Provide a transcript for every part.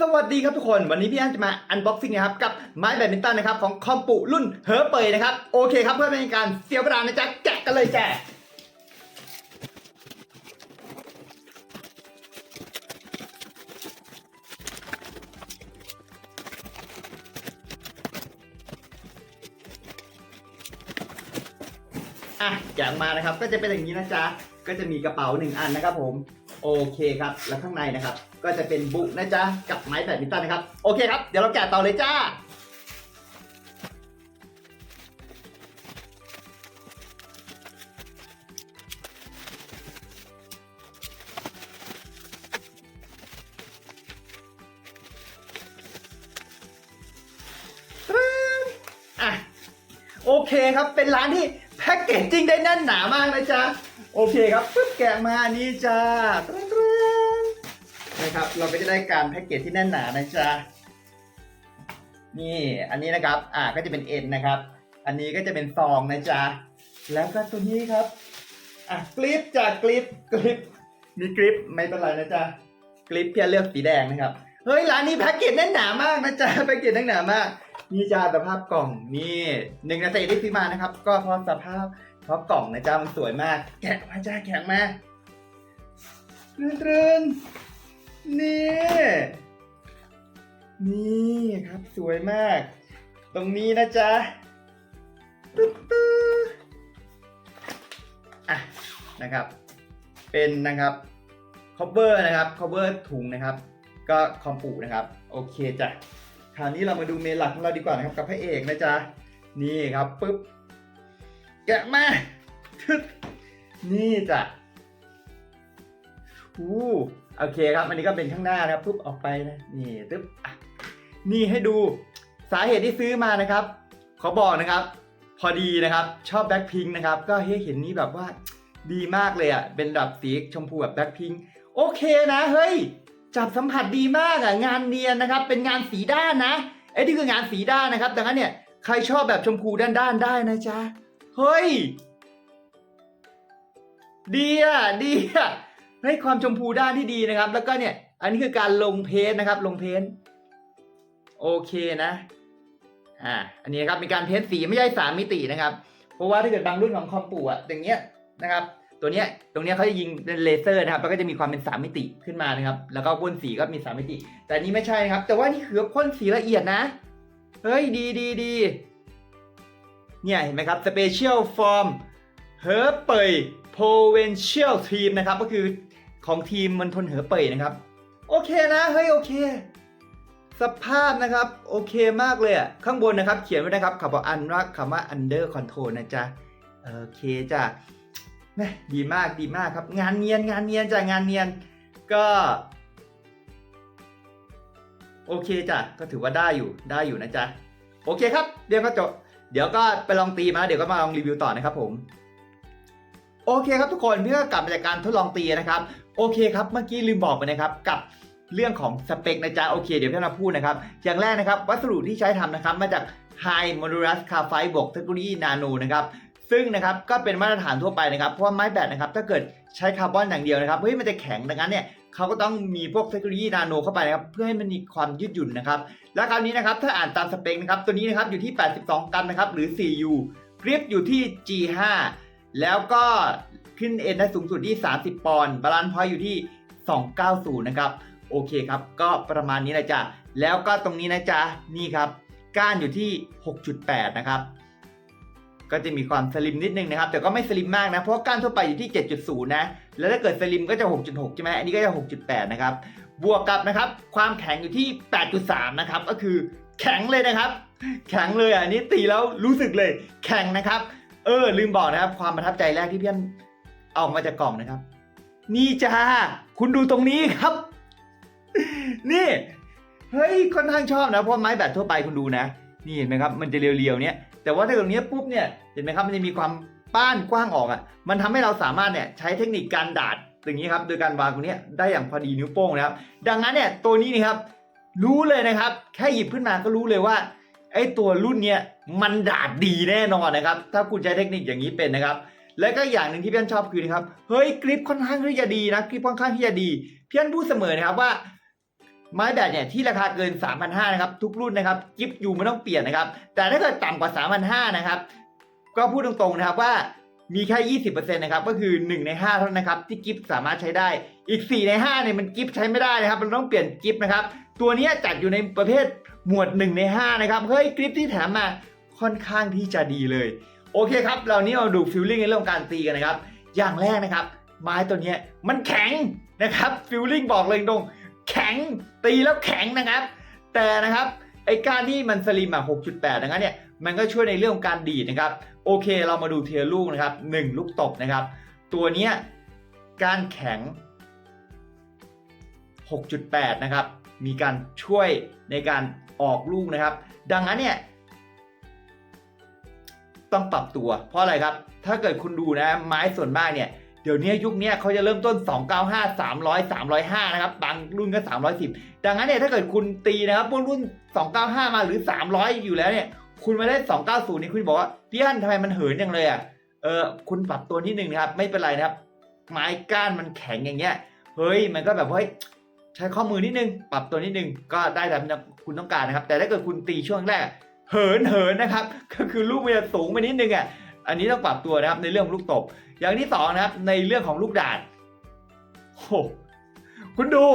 สวัสดีครับทุกคน วันนี้พี่อันจะมาอันบ็อกซิ่งนะครับกับไม้แบดมินตันนะครับของคอมปุรุ่นเฮอร์เปยนะครับโอเคครับเพื่อไม่ให้การเสียเวลานะจ๊ะแกะกันเลยแจ้อะแกะมานะครับก็จะเป็นอย่างนี้นะจ๊ะก็จะมีกระเป๋าหนึ่งอันนะครับผมโอเคครับแล้วข้างในนะครับ ก็จะเป็นบุนะจ๊ะกับไม้แบดมินตันนะครับ โอเคครับ เดี๋ยวเราแกะต่อเลยจ้าโอเคครับ เป็นร้านที่แพ็กเกจจิ้งได้แน่นหนามากนะจ๊ะ โอเคครับปึ๊บแกะมานี่จ้า นะครับ เราก็จะได้การแพ็กเกจที่แน่นหนานะจ๊ะนี่อันนี้นะครับอ่าก็จะเป็นเอ็นนะครับ อันนี้ก็จะเป็นซองนะจ๊ะแล้วก็ตัวนี้ครับอะกริปจากกริปกริปมีกริปไม่เป็นไรนะจ๊ะกริปเพียเลือกสีแดงนะครับเฮ้ยร้านนี้แพ็กเกจแน่นหนามากนะจ๊ะแพ็กเกจแน่นหนามากนี่จ้าสภาพกล่องนี่หนึ่งนาทีที่ซื้อมานะครับ ก็เพราะสภาพเพราะกล่องนะจ้ามันสวยมาก แกะมาจ้าแกะมารื่น นี่ นี่ครับสวยมาก ตรงนี้นะจ๊ะตึ๊ดตึ๊ดอะนะครับ เป็นนะครับ cover นะครับ cover ถุงนะครับ ก็คอมปูนะครับ โอเคจ้ะคราวนี้เรามาดูเมนหลักของเราดีกว่านะครับกับพระเอกนะจ๊ะนี่ครับปุ๊บแกะมาทึดนี่จ้ะอู้ โอเคครับ อันนี้ก็เป็นข้างหน้านะครับปุ๊บออกไปนะนี่ตึ๊บนี่ให้ดูสาเหตุที่ซื้อมานะครับ ขอบอกนะครับ พอดีนะครับ ชอบแบ็คพิงนะครับ ก็เฮ้ยเห็นนี่แบบว่าดีมากเลยอะ เป็นแบบสีชมพูแบบแบ็คพิงโอเคนะเฮ้ย จับสัมผัสดีมากอะ งานเนียนนะครับ เป็นงานสีด้านนะไอ้นี่คืองานสีด้านนะครับดังนั้นเนี่ยใครชอบแบบชมพูด้านๆได้นะจ๊ะ เฮ้ย ดีอะ ดีอะ ให้ความชมพูด้านที่ดีนะครับ แล้วก็เนี่ย อันนี้คือการลงเพนท์นะครับ ลงเพนท์โอเคนะอ่าอันนี้ครับมีการเพ้นท์สีไม่ใช่สามมิตินะครับ เพราะว่าถ้าเกิดบางรุ่นของคอมปูอะอย่างเงี้ยนะครับ ตัวเนี้ยตรงเนี้ยเขาจะยิงเลเซอร์นะครับแล้วก็จะมีความเป็นสามมิติขึ้นมานะครับ แล้วก็พ่นสีก็มีสามมิติ แต่นี้ไม่ใช่นะครับ แต่ว่านี่คือพ่นสีละเอียดนะเฮ้ยดีดีดีเนี่ยเห็นไหมครับ Special Form เฮอร์เปย Provincial Team นะครับก็คือ ของทีมมันทนเหอเปยนะครับ โอเคนะเฮ้ยโอเค สภาพนะครับ โอเคมากเลยอะข้างบนนะครับ เขียนไว้นะครับคำว่าอันว่าคำว่า under control นะจ๊ะโอเคจ้ะแม่ดีมากดีมากครับ งานเนียนงานเนียนจ้ะงานเนียนก็โอเคจ้ะก็ถือว่าได้อยู่ได้อยู่นะจ๊ะโอเคครับเดี๋ยวก็จบเดี๋ยวก็ไปลองตีมาเดี๋ยวก็มาลองรีวิวต่อนะครับผม โอเคครับทุกคนเพื่อกลับมาจากการทดลองตีนะครับ โอเคครับ เมื่อกี้ลืมบอกไปนะครับกับเรื่องของสเปคนะจ๊ะโอเค เดี๋ยวพี่มาพูดนะครับ อย่างแรกนะครับ วัสดุที่ใช้ทำนะครับ มาจาก High Modulus Carbide บวกเทคโนโลยีนาโนนะครับซึ่งนะครับก็เป็นมาตรฐานทั่วไปนะครับเพราะว่าไม้แบตนะครับถ้าเกิดใช้คาร์บอนอย่างเดียวนะครับเฮ้ยมันจะแข็งดังนั้นเนี่ยเขาก็ต้องมีพวกเทคโนโลยีนาโนเข้าไปนะครับเพื่อให้มันมีความยืดหยุ่นนะครับและคราวนี้นะครับถ้าอ่านตามสเปคนะครับตัวนี้นะครับอยู่ที่ 82 กรัมนะครับหรือ 4U กริปอยู่ที่ G5 แล้วก็ ขึ้นเอ็นได้สูงสุดที่ 30 ปอนด์บาลานซ์พอยต์อยู่ที่ 290 นะครับ โอเคครับ ก็ประมาณนี้นะจ๊ะ แล้วก็ตรงนี้นะจ๊ะ นี่ครับ ก้านอยู่ที่ 6.8 นะครับ ก็จะมีความสลิมนิดนึงนะครับ แต่ก็ไม่สลิมมากนะ เพราะก้านทั่วไปอยู่ที่ 7.0 นะ แล้วถ้าเกิดสลิมก็จะ 6.6 ใช่ไหมอันนี้ก็จะ 6.8 นะครับ บวกกับนะครับ ความแข็งอยู่ที่ 8.3 นะครับ ก็คือแข็งเลยนะครับ แข็งเลยอะอันนี้ตีแล้วรู้สึกเลย แข็งนะครับ เออ ลืมบอกนะครับ ความประทับใจแรกที่เพี่อน ออกมาจากกล่องนะครับ นี่จ้า คุณดูตรงนี้ครับ นี่ เฮ้ยค่อนข้างชอบนะ เพราะไม้แบตทั่วไปคุณดูนะ นี่เห็นไหมครับ มันจะเรียวๆเนี้ย แต่ว่าถ้าตรงนี้ปุ๊บเนี่ย เห็นไหมครับ มันจะมีความป้านกว้างออกอะ มันทำให้เราสามารถเนี่ยใช้เทคนิคการดาดอย่างนี้ครับ โดยการวางตรงเนี้ยได้อย่างพอดีนิ้วโป้งนะครับ ดังนั้นเนี่ยตัวนี้นี่ครับ รู้เลยนะครับ แค่หยิบขึ้นมาก็รู้เลยว่าไอ้ตัวรุ่นเนี้ยมันดาดดีแน่นอนนะครับ ถ้าคุณใช้เทคนิคอย่างนี้เป็นนะครับ และก็อย่างหนึ่งที่เพี่อนชอบคือนะครับเฮ้ยกริปค่อนข้างที่จะดีนะกริปค่อนข้างที่จะดี เพี่อนพูดเสมอนะครับว่าไม้แบตเนี่ยที่ราคาเกิน 3,500นะครับทุกรุ่นนะครับกิฟต์ยูไม่ต้องเปลี่ยนนะครับ แต่ถ้าเกิดต่ำกว่า 3,500นะครับก็พูดตรงๆนะครับว่ามีแค่ 20%นะครับก็คือ 1 ใน 5 เท่านั้นนะครับที่กิฟต์สามารถใช้ได้อีก 4 ใน5เนี่ยมันกิฟต์ใช้ไม่ได้นะครับเราต้องเปลี่ยนกิฟต์นะครับตัวนี้จัดอยู่ในประเภทหมวด 1 ใน 5 นะครับเฮ้ยกิฟต์ที่แถมมาค่อนข้างที่จะดีเลย โอเคครับ เรานี้เราดูฟิลลิ่งในเรื่องการตีกันนะครับ อย่างแรกนะครับ ไม้ตัวเนี้ยมันแข็งนะครับฟิลลิ่งบอกเลยตรงแข็งตีแล้วแข็งนะครับ แต่นะครับไอการที่มันสลิมอะ6.8 นะครับเนี่ยมันก็ช่วยในเรื่องของการดีดนะครับ โอเคเรามาดูเทียลูกนะครับ 1 ลูกตบนะครับ ตัวเนี้ยการแข็ง 6.8 นะครับ มีการช่วยในการออกลูกนะครับ ดังนั้นเนี่ย ต้องปรับตัว เพราะอะไรครับ ถ้าเกิดคุณดูนะ ไม้ส่วนมากเนี่ย เดี๋ยวนี้ยุคนี้เขาจะเริ่มต้น 295 300 305 นะครับ บางรุ่นก็ 310 ดังนั้นเนี่ยถ้าเกิดคุณตีนะครับพวกรุ่น 295 มาหรือ 300 อยู่แล้วเนี่ย คุณมาได้ 290 นี่คุณบอกว่าพี่อันทำไมมันเหินจังเลยอะ เออ คุณปรับตัวนิดนึงนะครับ ไม่เป็นไรนะครับ ไม้ก้านมันแข็งอย่างเงี้ย เฮ้ย มันก็แบบเฮ้ยใช้ข้อมือนิดนึง ปรับตัวนิดนึง ก็ได้ตามที่คุณต้องการนะครับ แต่ถ้าเกิดคุณตีช่วงแรก เหินเหินนะครับ ก็คือลูกมันจะสูงไปนิดนึงอะอันนี้ต้องปรับตัวนะครับในเรื่องของลูกตบ อย่างที่สองนะครับในเรื่องของลูกดาดโอ้โหคุณดู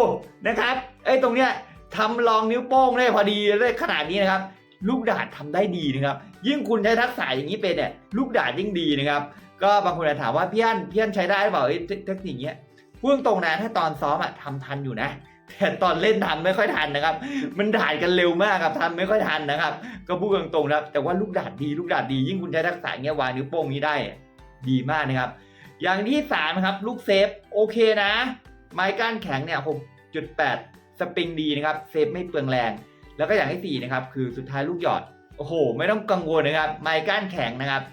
นะครับไอ้ตรงเนี้ยทำรองนิ้วโป้งได้พอดีได้ขนาดนี้นะครับ ลูกดาดทำได้ดีนะครับ ยิ่งคุณใช้ทักษะอย่างนี้เป็นเนี่ยลูกดาดยิ่งดีนะครับ ก็บางคนอาจถามว่าพี่อันพี่อันใช้ได้หรือเปล่าไอ้เทคนิคเนี้ยพูดตรงนะถ้าตอนซ้อมอะทำทันอยู่นะ แต่ตอนเล่นทำไม่ค่อยทันนะครับ มันดาดกันเร็วมากครับทำไม่ค่อยทันนะครับ ก็พูดตรงๆนะครับ แต่ว่าลูกดาดดีลูกดาดดียิ่งคุณใช้ทักษะเงี้ยวางนิ้วโป้งนี้ได้ดีมากนะครับ อย่างที่สามครับลูกเซฟโอเคนะ ไม้ก้านแข็งเนี่ย6.8 สปริงดีนะครับเซฟไม่เปลืองแรง แล้วก็อย่างที่สี่นะครับคือสุดท้ายลูกหยอดโอ้โห ไม่ต้องกังวลนะครับ ไม้ก้านแข็งนะครับ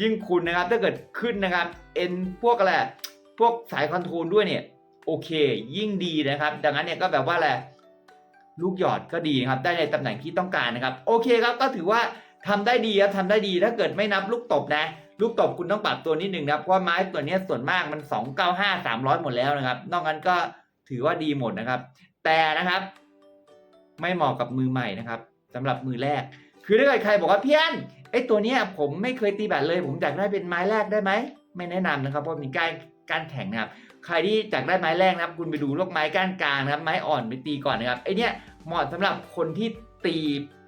ยิ่งคุณนะครับถ้าเกิดขึ้นนะครับเอ็นพวกอะไรพวกสายคอนโทรลด้วยเนี่ย โอเค ยิ่งดีนะครับ ดังนั้นเนี่ยก็แบบว่าอะไรลูกหยอดก็ดีครับ ได้ในตำแหน่งที่ต้องการนะครับ โอเคครับก็ถือว่าทำได้ดีครับทำได้ดีถ้าเกิดไม่นับลูกตบนะ ลูกตบคุณต้องปรับตัวนิดนึงนะเพราะว่าไม้ตัวนี้ส่วนมากมัน 295 300 หมดแล้วนะครับ นอกนั้นก็ถือว่าดีหมดนะครับ แต่นะครับ ไม่เหมาะกับมือใหม่นะครับสำหรับมือแรก คือถ้าเกิดใครบอกว่าเพี่อันไอ้ตัวเนี้ยผมไม่เคยตีแบตเลย ผมอยากได้เป็นไม้แรกได้ไหมไม่แนะนำนะครับเพราะมีกานก้านแข็งนะครับ ใครที่อยากได้ไม้แรกนะครับ คุณไปดูลูกไม้ก้านกลางนะครับ ไม้อ่อนไปตีก่อนนะครับไอเนี้ยเหมาะสำหรับคนที่ตี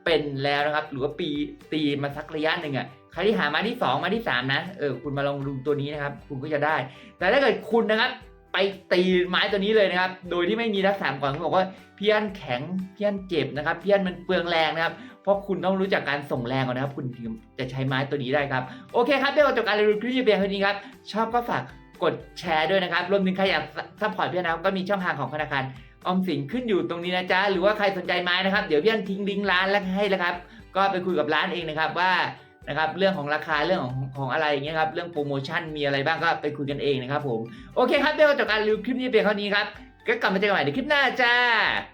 เป็นแล้วนะครับ หรือว่าปีตีมาสักระยะหนึ่งอะใครที่หาไม้ที่สองไม้ที่สามนะเออคุณมาลองดูตัวนี้นะครับ คุณก็จะได้ แต่ถ้าเกิดคุณนะครับไปตีไม้ตัวนี้เลยนะครับ โดยที่ไม่มีทักษะก่อนคุณบอกว่าเพี่อันแข็งเพี่อันเจ็บนะครับ เพี่อันมันเปลืองแรงนะครับ เพราะคุณต้องรู้จักการส่งแรงก่อนนะครับ คุณถึงจะใช้ไม้ตัวนี้ได้ครับ โอเคครับเดี๋ยวจบการรีวิวคลิปเพียงเท่านี้ครับ ชอบก็ฝาก กดแชร์ด้วยนะครับ รวมถึงใครอยากซัพพอร์ตพี่นะครับก็มีช่องทางของธนาคารออมสินขึ้นอยู่ตรงนี้นะจ๊ะ หรือว่าใครสนใจไม้นะครับ เดี๋ยวพี่อันทิ้งลิงก์ร้านแล้วให้แล้วครับ ก็ไปคุยกับร้านเองนะครับว่านะครับเรื่องของราคาเรื่องของของอะไรอย่างเงี้ยครับเรื่องโปรโมชั่นมีอะไรบ้างก็ไปคุยกันเองนะครับผม โอเคครับเดี๋ยวจบการรีวิวคลิปนี้เพียงเท่านี้ครับก็กลับมาเจอกันใหม่ในคลิปหน้าจ้า